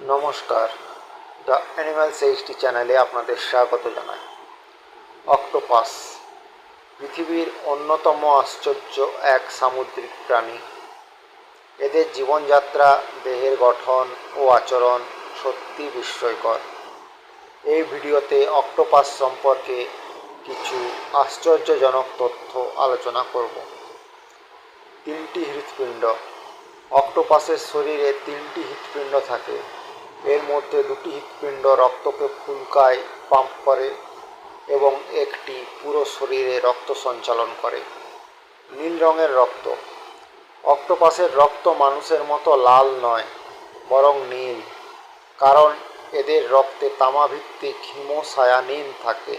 নমস্কার। The animal সেইষ্টি চ্যানেলে আপনাদের স্বাগত জানাই। অক্টোপাস, পৃথিবীর অন্যতম আশ্চর্য এক সামুদ্রিক প্রাণী। এদের জীবনযাত্রা, দেহের গঠন ও আচরণ সত্যি বিস্ময়কর। এই ভিডিওতে অক্টোপাস সম্পর্কে কিছু আশ্চর্যজনক তথ্য আলোচনা করব। তিনটি হৃৎপিণ্ড। অক্টোপাসের শরীরে তিনটি হৃৎপিণ্ড থাকে। এর মধ্যে দুটি হৃৎপিণ্ড রক্তকে ফুলকায় পাম্প করে এবং একটি পুরো শরীরে রক্ত সঞ্চালন করে। নীল রঙের রক্ত। অক্টোপাসের রক্ত মানুষের মতো লাল নয়, বরং নীল, কারণ এদের রক্তে তামাভিত্তিক হিমোসায়ানিন থাকে,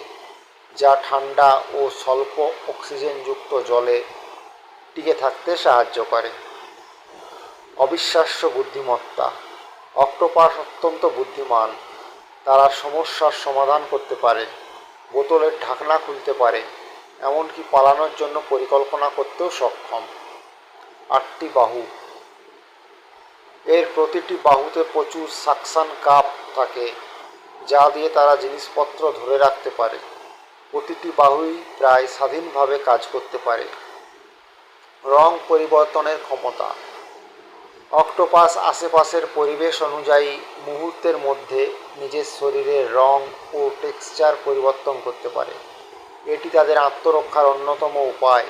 যা ঠান্ডা ও স্বল্প অক্সিজেনযুক্ত জলে টিকে থাকতে সাহায্য করে। অবিশ্বাস্য বুদ্ধিমত্তা। অক্টোপাস অত্যন্ত বুদ্ধিমান। তারা সমস্যার সমাধান করতে পারে, বোতলের ঢাকনা খুলতে পারে, এমনকি পালানোর জন্য পরিকল্পনা করতেও সক্ষম। আটটি বাহু। এর প্রতিটি বাহুতে প্রচুর সাকসান কাপ থাকে, যা দিয়ে তারা জিনিসপত্র ধরে রাখতে পারে। প্রতিটি বাহুই প্রায় স্বাধীনভাবে কাজ করতে পারে। রং পরিবর্তনের ক্ষমতা। অক্টোপাস আশেপাশের পরিবেশ অনুযায়ী মুহূর্তের মধ্যে নিজের শরীরের রং ও টেক্সচার পরিবর্তন করতে পারে। এটি তাদের আত্মরক্ষার অন্যতম উপায়।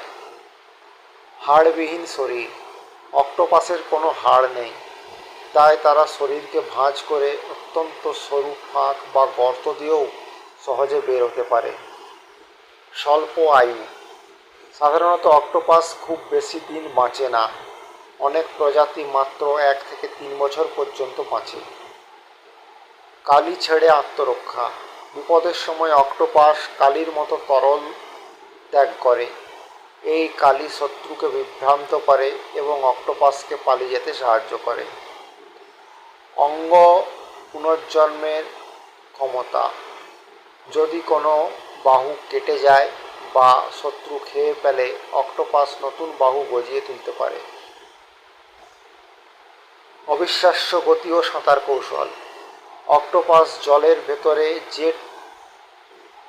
হাড়বিহীন শরীর। অক্টোপাসের কোনো হাড় নেই। তাই তারা শরীরকে ভাঁজ করে অত্যন্ত সরু ফাঁক বা গর্ত দিয়েও সহজে বের হতে পারে। স্বল্প আয়ু। সাধারণত অক্টোপাস খুব বেশি দিন বাঁচে না। অনেক প্রজাতি মাত্র এক থেকে তিন বছর পর্যন্ত বাঁচে। কালি ছেড়ে আত্মরক্ষা। বিপদের সময় অক্টোপাস কালির মতো তরল ত্যাগ করে। এই কালি শত্রুকে বিভ্রান্ত করে এবং অক্টোপাসকে পালিয়ে যেতে সাহায্য করে। অঙ্গ পুনর্জন্মের ক্ষমতা। যদি কোনো বাহু কেটে যায় বা শত্রু খেয়ে ফেলে, অক্টোপাস নতুন বাহু গজিয়ে তুলতে পারে। অবিশ্বাস্য গতি ও সাঁতার কৌশল। অক্টোপাস জলের ভেতরে জেট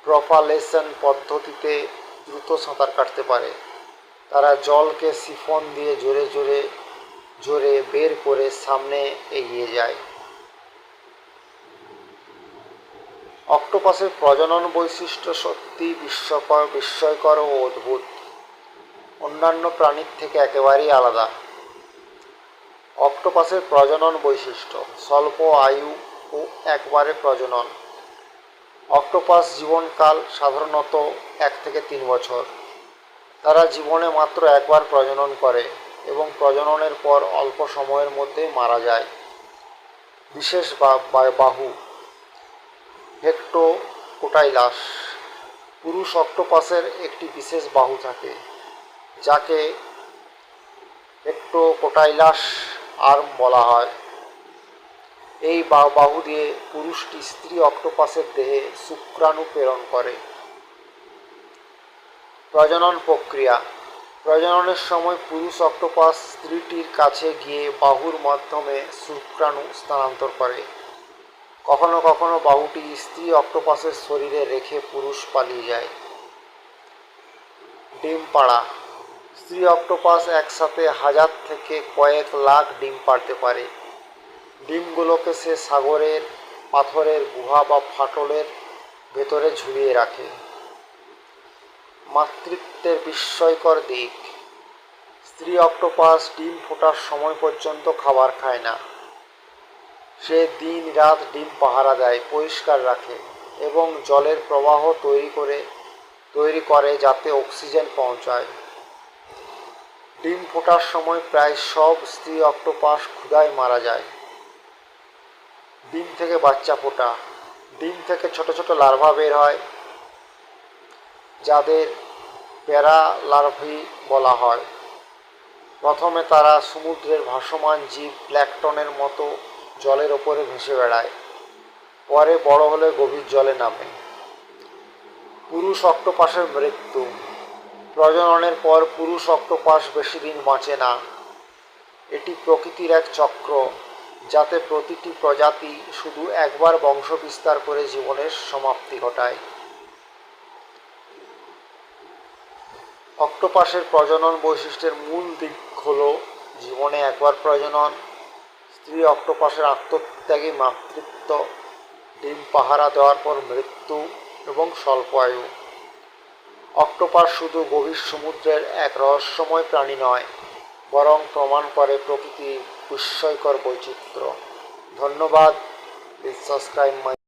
প্রপালেশন পদ্ধতিতে দ্রুত সাঁতার কাটতে পারে। তারা জলকে সিফন দিয়ে জোরে জোরে জোরে বের করে সামনে এগিয়ে যায়। অক্টোপাসের প্রজনন বৈশিষ্ট্য সত্যি বিস্ময়কর বিস্ময়কর ও অদ্ভুত। অন্যান্য প্রাণীর থেকে একেবারেই আলাদা। অক্টোপাসের প্রজনন বৈশিষ্ট্য। স্বল্প আয়ু ও একবারে প্রজনন। অক্টোপাস জীবনকাল সাধারণত এক থেকে তিন বছর। তারা জীবনে মাত্র একবার প্রজনন করে এবং প্রজননের পর অল্প সময়ের মধ্যেই মারা যায়। বিশেষ বাহু। হেক্টো কোটাইলাস পুরুষ অক্টোপাসের একটি বিশেষ বাহু থাকে, যাকে হেক্টোকোটাইলাস আর্ম বলা হয়। এই বাহু দিয়ে পুরুষটি স্ত্রী অক্টোপাসের দেহে শুক্রাণু প্রেরণ করে। প্রজনন প্রক্রিয়া। প্রজননের সময় পুরুষ অক্টোপাস স্ত্রীটির কাছে গিয়ে বাহুর মাধ্যমে শুক্রাণু স্থানান্তর করে। কখনো কখনো বাহুটি স্ত্রী অক্টোপাসের শরীরে রেখে পুরুষ পালিয়ে যায়। ডিম পাড়া। স্ত্রী অক্টোপাস একসাথে হাজার থেকে কয়েক লাখ ডিম পাড়তে পারে। ডিমগুলোকে সে সাগরের, পাথরের গুহা বা ফাটলের ভেতরে ঝুলিয়ে রাখে। মাতৃত্বের বিস্ময়কর দিক, স্ত্রী অক্টোপাস ডিম ফোটার সময় পর্যন্ত খাবার খায় না। সে দিন রাত ডিম পাহারা দেয়, পরিষ্কার রাখে এবং জলের প্রবাহ তৈরি করে তৈরি করে যাতে অক্সিজেন পৌঁছায়। ডিম ফোটার সময় প্রায় সব স্ত্রী অক্টোপাস ক্ষুধায় মারা যায়। ডিম থেকে বাচ্চা ফোটা ডিম থেকে ছোট ছোট লার্ভা বের হয়, যাদের প্যারা লার্ভি বলা হয়। প্রথমে তারা সমুদ্রের ভাসমান জীব প্ল্যাকটনের মতো জলের ওপরে ভেসে বেড়ায়, পরে বড় হলে গভীর জলে নামে। পুরুষ অক্টোপাসের মৃত্যু। প্রজননের পর পুরুষ অক্টোপাস বেশি দিন বাঁচে না। এটি প্রকৃতির এক চক্র, যাতে প্রতিটি প্রজাতি শুধু একবার বংশ বিস্তার করে জীবনের সমাপ্তি ঘটায়। অক্টোপাসের প্রজনন বৈশিষ্ট্যের মূল দিক হল জীবনে একবার প্রজনন, স্ত্রী অক্টোপাসের আত্মত্যাগী মাতৃত্ব, ডিম পাহারা দেওয়ার পর মৃত্যু এবং স্বল্প আয়ু। অক্টোপাস শুধু গভীর সমুদ্রের এক রহস্যময় প্রাণী নয়, বরং প্রমাণ করে প্রকৃতির বিস্ময়কর বৈচিত্র্য। ধন্যবাদ। Subscribe my